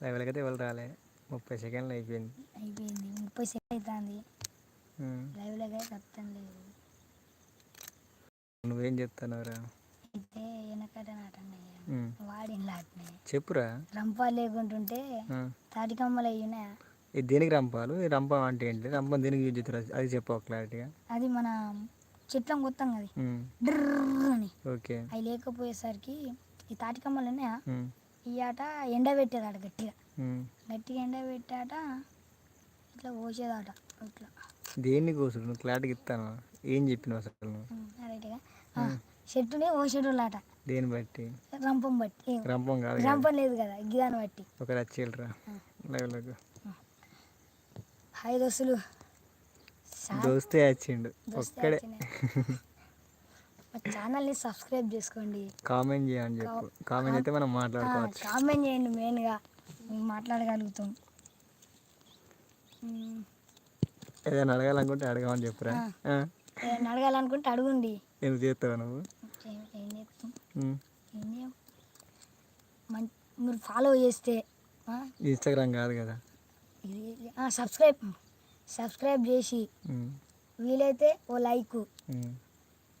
లైవ్లకైతే ఎవరు రాలే. ముప్పై సెకండ్లు అయిపోయింది. అయిపోయింది. ముప్పై సెకండ్ అవుతుంది. లైవ్లోకి అయితే అర్థం లేదు. నువ్వేం చెప్తున్నావురా? అయితే వెనకట నాటండి. వాడిన లాట్నే. చెప్పురా. రంపాలు లేకుంటుంటే. తాటికమ్మలు అయ్యునా ఇది దేనికి రంపాలు? ఈ రంపం అంటే ఏంటి? రంపం దేనికి యూజ్ చేస్తారు అది చెప్పు క్లారిటీగా. అది మన చెట్లం కొత్తాం. డ్రర్ అని. ఓకే. అవి లేకపోయేసరికి ఈ తాటికమ్మలు ఉన్నాయా. ఈ ఆట ఎండబెట్టేదాట గట్టిగా. గట్టిగా ఎండబెట్టాట ఇట్లా పోసేదాట ఇట్లా. దేన్ని కోసుడు? నువ్వు క్లారిటీగా ఇస్తాను ఏం చెప్పినావు అసలు రైట్గా చెట్టునే పోసేటోళ్ళాట. దేన్ని బట్టి? రంపం బట్టి. రంపం కాదు. రంపం లేదు కదా గిదాన్ని బట్టి. ఒక రచ్చేళ్ళరా లైవ్లోకి హాయ్ దోస్తులు. దోస్తే వచ్చిండు ఒక్కడే. మా ఛానల్ని సబ్స్క్రైబ్ చేసుకోండి. కామెంట్ చేయని చెప్పు. కామెంట్ అయితే మనం మాట్లాడుకోవచ్చు. కామెంట్ చేయండి మెయిన్గా. మేము మాట్లాడగలుగుతాం. ఏదైనా అడగాలనుకుంటే అడగమని చెప్పురా. ఏదైనా అడగాలనుకుంటే అడుగుండి. ఎందుకు చేస్తావు నువ్వు? ఏం ఏం చేస్తాం. ఏం మీరు ఫాలో చేస్తే ఇన్స్టాగ్రామ్ కాదు కదా. సబ్స్క్రైబ్ సబ్స్క్రైబ్ చేసి. వీలైతే ఓ లైక్.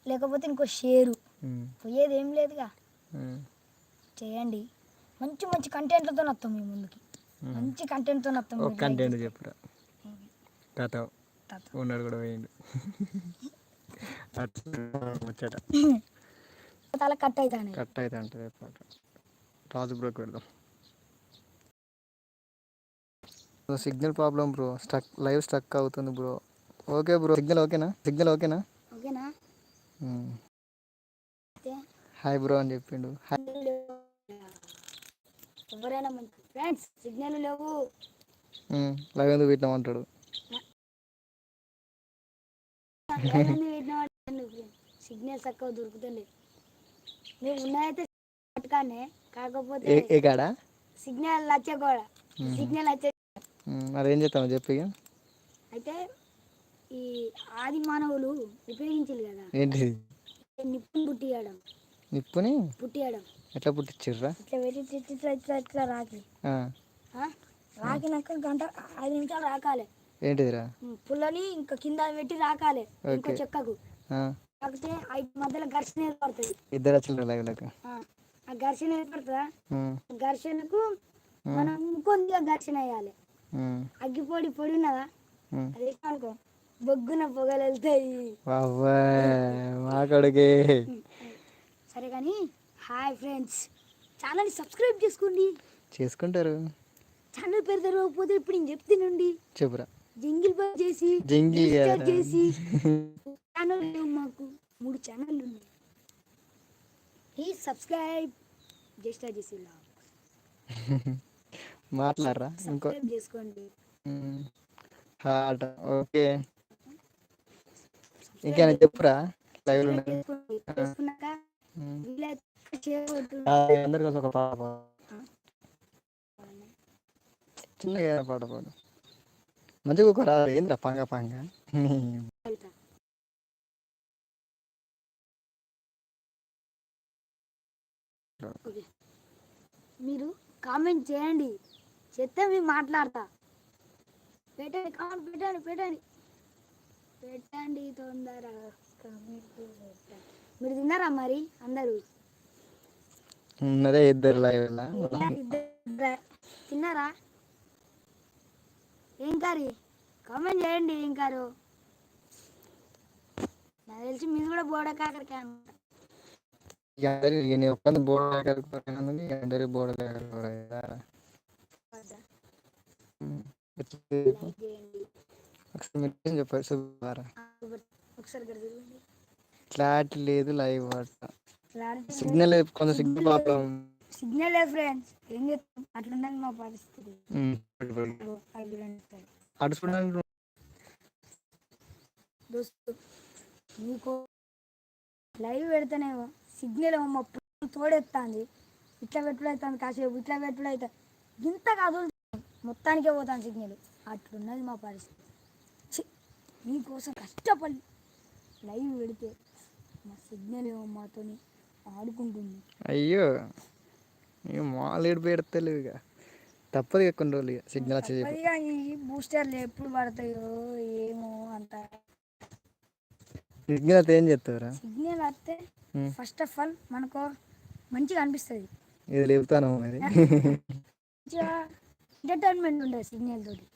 లేకపోతే ఇంకో షేరు. పోయేది ఏం లేదుగా. చేయండి. మంచి మంచి కంటెంట్లతో వస్తాం మీ ముందుకి. మంచి కంటెంట్తో వస్తాం కంటెంట్. చెప్పురా. కథ తాత. ఉన్నాడు కూడా పోయిండు అట్లా ముచ్చట. తల కట్ అవుతానే కట్ అంటే పాట. రాజు బ్రోకి వెళ్దాం. Signal problem bro. Stuck live stuck అవుతుంది బ్రో. Okay bro. సిగ్నల్ ఓకేనా? సిగ్నల్ ఓకేనా? ఓకేనా? హాయ్ బ్రో అని చెప్పిండు. ఎవరైనా మంచి ఫ్రెండ్స్ సిగ్నల్ లేవు. లైవ్ ఎందుకు పెట్టినామంటాడు సిగ్నల్ చక్కగా దొరుకుతలే మేము ఉన్నాయితే పట్టుకానే కాకపోతే ఏ కాడా? సిగ్నల్ వచ్చే కూడా సిగ్నల్ వచ్చే ఉమ్, మరి ఏం చేస్తాము చెప్పి అయితే ఈ ఆది మానవులు ఉపయోగించారు కదా. ఏంటిది? నిప్పుని పుట్టియడం. నిప్పుని? పుట్టియడం. ఎట్లా పుట్టించిర్రా ఇట్లా పెట్టి ఇట్లా ఇట్లా ఇట్లా రాకి. ఆ, ఆ? రాకినాక గంట ఐదు నిమిషాలు రాకాలి. ఏంటిదిరా? పుల్లని ఇంకా కింద పెట్టి రాకాలి ఇంకో. చెక్కకు. ఆ, కాకపోతే ఐదు మధ్యలో ఘర్షణ ఏర్పడుతుంది. ఇద్దరు వచ్చిండ్రు లైవ్లోకి ఆ, ఘర్షణ ఏర్పడుతుందా? ఘర్షణకు మనం ఇంకొందిగా ఘర్షణ వేయాలి. అగ్గిపొడి పొడి ఉన్నదా. అది అనుకో బొగ్గున పొగలు వెళ్తాయి మా కొడుకే. సరే కానీ హాయ్ ఫ్రెండ్స్. ఛానల్ సబ్స్క్రైబ్ చేసుకోండి. చేసుకుంటారు. ఛానల్ పేరు తెరవకపోతే ఇప్పుడు నేను చెప్తానండి చెప్పురా. జింగిల్ పని చేసి జింగి రిజిస్టర్ కదా. చేసి. ఛానల్ మాకు. మూడు ఛానళ్ళు ఉన్నాయి. ప్లీజ్ సబ్స్క్రైబ్ రిజిస్టర్ చేసి మాట్లాడరా చేసుకోండి. ఓకే. ఇంకేనా చెప్పురా? లైవ్లో ఒక పాట పాడు. చిన్నగా ఏదైనా పాట పాడు. మంచిగా ఒక రా ఏంద్రా పంగ పంగ. మీరు కామెంట్ చేయండి. చెప్తే మేము మాట్లాడతా. పెట్టండి కామెంట్ పెట్టండి పెట్టండి. పెట్టండి తొందరగా. పెట్టండి. మీరు తిన్నారా మరి అందరూ? ఉన్నదే ఇద్దరు లైవ్ తిన్నారా? ఏం కర్రీ? కామెంట్ చేయండి ఏం కారు నాకు తెలిసి మీది కూడా బోడ కాకరకాయ. అందరి బోర్డు లైక్ ఒకసారి చెప్పారు? ఒకసారి. క్లారిటీ లేదు లైవ్ వాట సిగ్నల్ కొంచెం సిగ్నల్ ప్రాబ్లం సిగ్నల్ ఫ్రెండ్స్. ఏం చేస్తాం? అట్లున్నది మా పరిస్థితి. చూడండి దోస్తు మీకు లైవ్ పెడితేనేమో. సిగ్నల్ ఏమో మా తోడెత్తాంది. ఇట్లా పెట్టుడు అవుతుంది కాసేపు ఇట్లా పెట్టుడు అవుతుంది ఇంత కాదు మొత్తానికే పోతాను సిగ్నల్. అట్లున్నది మా పరిస్థితి. మీకోసం కష్టపడి లైవ్ పెడితే మా సిగ్నల్ ఏమో మాతోని ఆడుకుంటుంది. అయ్యో ఇక మాలేడు ఇక తప్పదు కొన్ని రోజులు సిగ్నల్ వచ్చే చెప్పు పదిగా ఈ బూస్టర్లు ఎప్పుడు పడతాయో ఏమో అంత. సిగ్నల్ అయితే ఏం చేస్తావురా? సిగ్నల్ వస్తే. ఫస్ట్ ఆఫ్ ఆల్ మనకు మంచిగా అనిపిస్తుంది. ఇది లేపుతాను మరి? మంచిగా ఎంటర్టైన్మెంట్ ఉండదు సిగ్నల్ తోటి.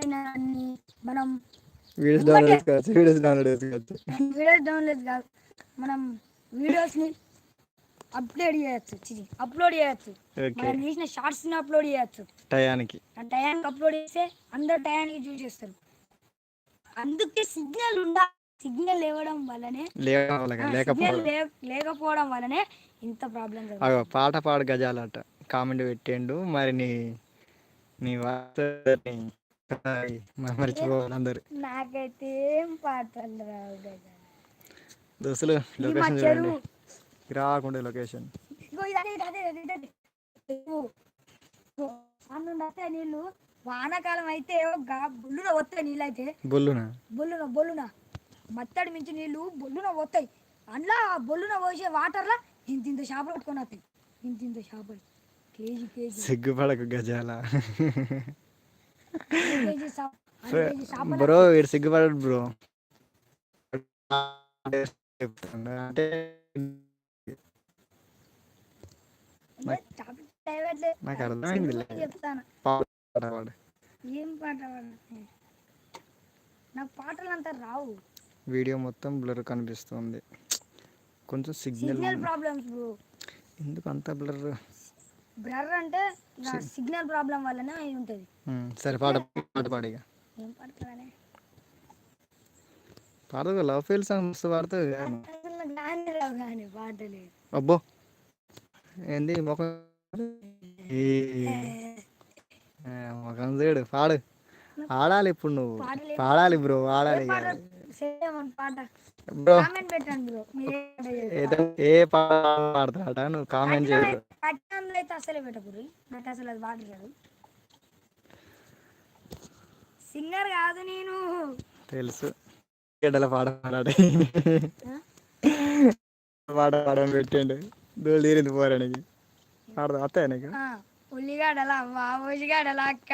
అన్ని మనం వీడియోస్ డౌన్లోడ్ చేసుకోవచ్చు వీడియోస్ డౌన్లోడ్ చేసుకోవచ్చు వీడియోస్ డౌన్లోడ్ కాదు మనం వీడియోస్ని అప్లోడ్ చేయొచ్చు అప్లోడ్ చేయొచ్చు. ఓకే. మనం తీసిన షార్ట్స్ని అప్లోడ్ చేయొచ్చు. టయానికి. టయానికి అప్లోడ్ చేస్తే అందరు టయానికి చూసేస్తారు అందుకే సిగ్నల్ ఉండా సిగ్నల్ ఇవ్వడం వల్లనే లేకపోవడం లేకపోవడం వల్లనే ఇంత ప్రాబ్లం అగో పాట పాడు గజాలట. కామెంట్ పెట్టిండు మరి నీ నీ వార్తని నాకైతే ఏం పాటలు రావు కదా దోస్తులు లొకేషన్ చూడండి. రాకుండా లొకేషన్. నీళ్ళు వానాకాలం అయితే బొల్లున వస్తాయి నీళ్ళు అయితే బొల్లునా? బొల్లున బొల్లున. మత్తడి మించి నీళ్ళు బొల్లున పోతాయి. అందులో ఆ బొల్లున పోసే వాటర్లో ఇంత ఇంత చేపలు పట్టుకొని వస్తాయి. ఇంత ఇంత చేపలు. KG KG. సిగ్గుపడకు గజాల. బ్రో వీడు సిగ్గుపడడు బ్రో. అంటే. నాకు అర్థమైంది ఏం పాట? నాకు పాటలు అంతా రావు. వీడియో మొత్తం బ్లర్ కనిపిస్తుంది. కొంచెం సిగ్నల్ సిగ్నల్ ప్రాబ్లమ్స్ బ్రో. ఎందుకు అంత బ్లర్? బ్రర్ అంటే సిగ్నల్ ప్రాబ్లం వల్లనే అయి ఉంటుంది. సరే పాట పాట పాడిగా ఏం పాడతానే పాడదు లవ్ ఫెయిల్ సాంగ్ మస్తు పాడుతుంది గానే రావు కానీ పాటలు అబ్బో ఏంది ముఖం? ముఖం చూడు పాడు. ఆడాలి ఇప్పుడు నువ్వు. పాడలే. బ్రో ఆడాలి బ్రో ఏ పాడతాడ? నువ్వు కామెంట్ చేయరు అయితే అసలే పెట్టకూరి నాకు అసలు అది సింగర్ కాదు నేను. తెలుసు. గడ్డల పాట పాడాడు? పాట పాడని పెట్టండు. దోళ్ళు తీరింది పోరానికి పాడదా అత్తయ్య నీకు? ఆ, ఉల్లిగడ్డల అవ్వ ఉల్లిగడ్డల అక్క.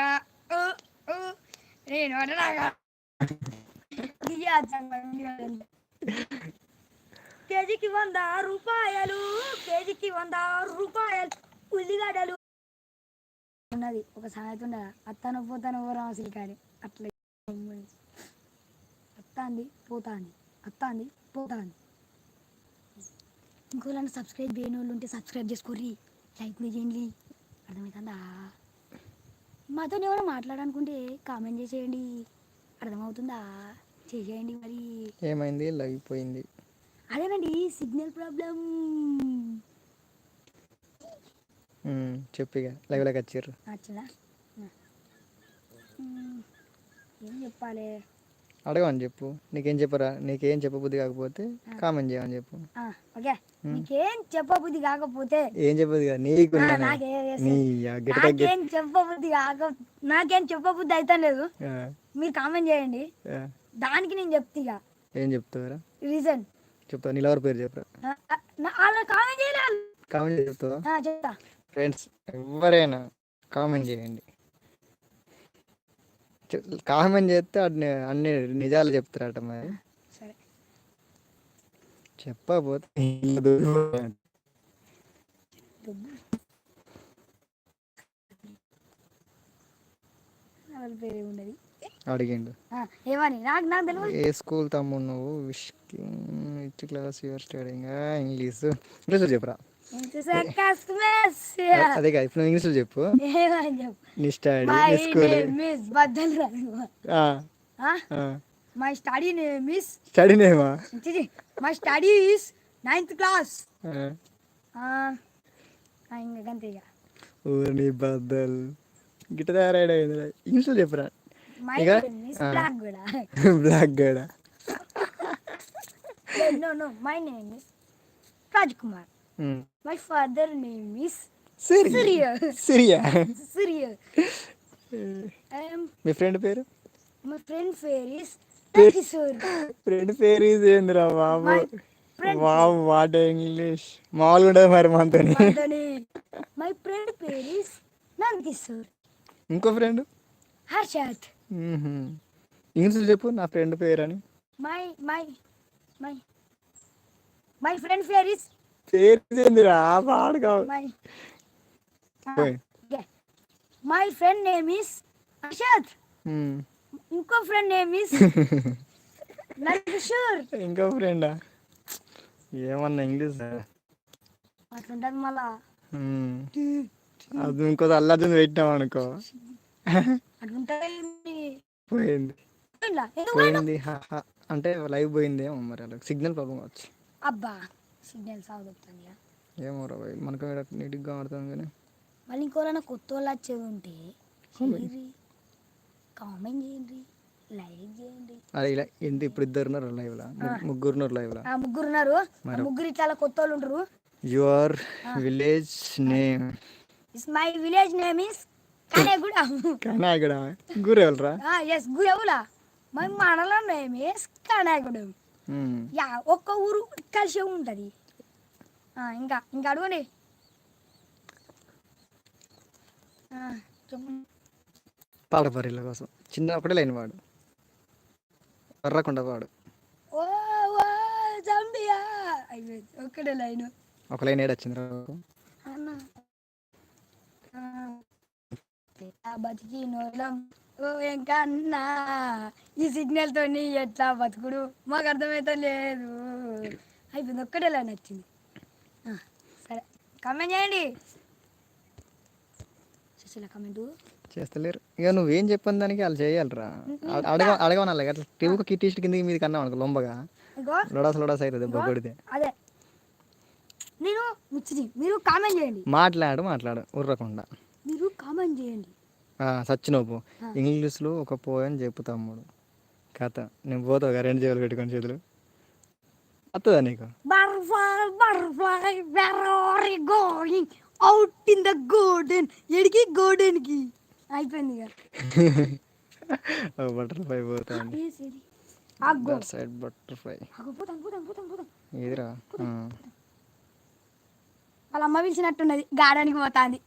నేను అడలాగా కేజీకి వంద రూపాయలు కేజీకి వంద రూపాయలు ఉల్లిగడ్డలు. ఉన్నది. ఒక సామెత ఉండదా అత్తను పోతాను పోరా అసలు కానీ అట్లా అత్తాంది పోతాంది. అత్తాంది పోతాంది. ఇంకోళ్ళని సబ్స్క్రైబ్ చేయని వాళ్ళు ఉంటే సబ్స్క్రైబ్ చేసుకోర్రి లైక్లు చేయండి. అర్థమవుతుందా మాతో ఎవరు మాట్లాడాలనుకుంటే కామెంట్ చేసేయండి. అర్థమవుతుందా? చేసేయండి మరి. ఏమైంది? లగిపోయింది. అదేనండి సిగ్నల్ ప్రాబ్లం ఉమ్, చెప్పు ఇక. లైవ్లోకి వచ్చారు మ్మ్. ఏం చెప్పాలి? అడగమని చెప్పు. నీకేం చెప్పరా? నీకేం చెప్పబుద్ధి కాకపోతే కామెంట్ చేయమని చెప్పు. ఓకే. నీకేం చెప్పబుద్ధి కాకపోతే ఏం చెప్పదు కదా? నీకు నాకేం చెప్పబుద్ధి కాక నాకేం చెప్పబుద్ధి అయితే లేదు మీరు కామెంట్ చేయండి. దానికి నేను చెప్తా ఏం చెప్తావురా? రీజన్ చెప్తావు? నీలవర్ పేరు చెప్పరా? అలా కామెంట్ చేయాలి కామెంట్ చెప్తావా? చెప్తా. ఫ్రెండ్స్ ఎవరైనా కామెంట్ చేయండి. కామెంట్ చేస్తే అన్ని అన్ని నిజాలు చెప్తారట మరి. సరే. చెప్పకపోతే పేరు ఉన్నది అడిగిండు. ఏమని? నాకు నాకు తెలియదు ఏ స్కూల్ తమ్ముడు నువ్వు? Which it class your studying? English. ఇంగ్లీష్లో చెప్పురా? అదే కాదు ఇప్పుడు ఇంగ్లీష్లో చెప్పు. నీ స్టడీ నీ school. Name is బద్దల్ my study name? Is study నేమా my study is ninth class ఇంకా గంతే ఇక. ఊరిని బద్దల్. గిట్ట ఇంగ్లీష్లో చెప్పురా. బ్లాక్ కూడా బ్లాక్ గడ no no my name is Raj Kumar my father name is Syria సిరియా మీ ఫ్రెండ్ పేరు మై ఫ్రెండ్ పేరు ఇస్ కిషోర్ ఫ్రెండ్ పేరు ఇది ఏందిరా బాబు వావ్ వాట్ ఇంగ్లీష్ మామూలుగా ఉండదు మరి మనతోని మై ఫ్రెండ్ పేరు ఇస్ నందకిషోర్ ఇంకో ఫ్రెండ్ హర్షత్ ఇంగ్లీష్ చెప్పు నా ఫ్రెండ్ పేరు అని. My my my my friend పేరు ఇస్ పేరు ఏందిరా? పాడు కావు my friend name is um. ఇంకో ఫ్రెండ్ నేమ్ ఇస్ నందకిషోర్ ఇంకో ఫ్రెండా ఏమన్నా ఇంగ్లీష్? అట్లుంటది మళ్ళా. అది ఇంకో అల్లాజన్ పెట్టినాం అనుకో. పోయింది? పోయింది. అంటే లైవ్ పోయింది ఏమో మరి అలా. సిగ్నల్ ప్రాబ్లం కావచ్చు. అబ్బా! సిగ్నల్ సాగుతుంది ఏమో రా భయ్. మనకు నీట్గా ఆడుతాం కానీ. మళ్ళీ ఇంకోరైనా కొత్త వాళ్ళు వచ్చేది ఉంటే కామెంట్. చేయండి లైక్ చేయండి అదే ఇలా ఎంత ఇప్పుడు ఇద్దరు ఉన్నారు లైవ్లో ముగ్గురు ఉన్నారు లైవ్లో ఆ ముగ్గురు ఉన్నారు. ముగ్గురు ఇట్లా కొత్త వాళ్ళు ఉంటారు your village name. Is my village name is Kaneguda కానీ ఇక్కడ గురు ఎవరురా ఎస్ గుయవులా మై మనల name is Kanegudem. Um. Yeah ఒక్క ఊరు కలిసి ఉంటుంది. ఇంకా ఇంకా అడగండి. ఆ, చెప్పండి. పాడ పరీల కోసం. చిన్న ఒకటే లైన్ వాడు. వర్రకుండా వాడు. ఓ ఓ జంబియా. ఒక్కడే లైన్. ఒక లైన్ ఏడొచ్చింది బతికి నోలం ఓ ఇంకా అన్నా ఈ సిగ్నల్ తోని ఎట్లా బతుకుడు? మాకు అర్థమైతే లేదు అయిపోయింది ఒక్కటే లైన్ వచ్చింది ఆ, సరే. కమెంట్ చేయండి. సుశీల కమెంట్ చేస్తలేరు. ఇక నువ్వేం చెప్పని దానికి వాళ్ళు చేయాలిరా. అడగ అడగమనాలి అట్లా టీవీ కిట్ ఇష్ట కింద మీద కన్నా అనుకో లొంబగా. లొడాస్ లొడాస్ అవుతుంది దెబ్బ కొడితే. అదే. నేను మీరు కామెంట్ చేయండి. మాట్లాడు మాట్లాడు. ఉర్రకుండా. మీరు కామెంట్ చేయండి. ఆ, సచ్చినోపు. ఇంగ్లీష్లో ఒక పోయం చెప్పు తమ్ముడు కథ. నేను పోతావు రెండు చేతులు పెట్టుకొని చేతులు. వస్తుందా నీకు? Out in the garden. ఎడికి? garden కి అయిపోయింది బటర్ఫ్లై పోతా అండి Yes, ఇది. ఆగు. దట్ సైడ్ బటర్ఫ్లై ఆ. వాళ్ళ అమ్మ పిలిచినట్టున్నది గార్డెన్కి పోతాంది.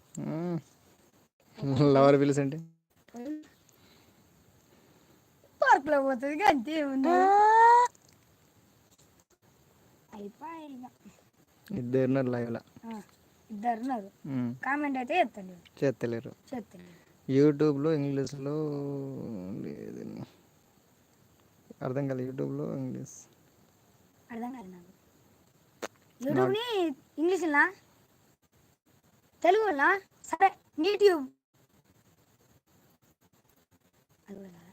లవర్ పిలుసంటే పార్క్లో పోతుంది ఇక అంతే ఉంది. ఇద్దరున్నారు లైవ్లో. ఆ, ఇద్దరు ఉన్నారు కామెంట్ అయితే చేస్తాను చేస్తలేరు. చేస్తాను యూట్యూబ్లో ఇంగ్లీష్లో లేదు. అర్థం కాలేదు యూట్యూబ్లో ఇంగ్లీష్. అర్థం కాదు నాకు. యూట్యూబ్ని ఇంగ్లీష్నా తెలుగునా సరే యూట్యూబ్. అది కూడా కాదా?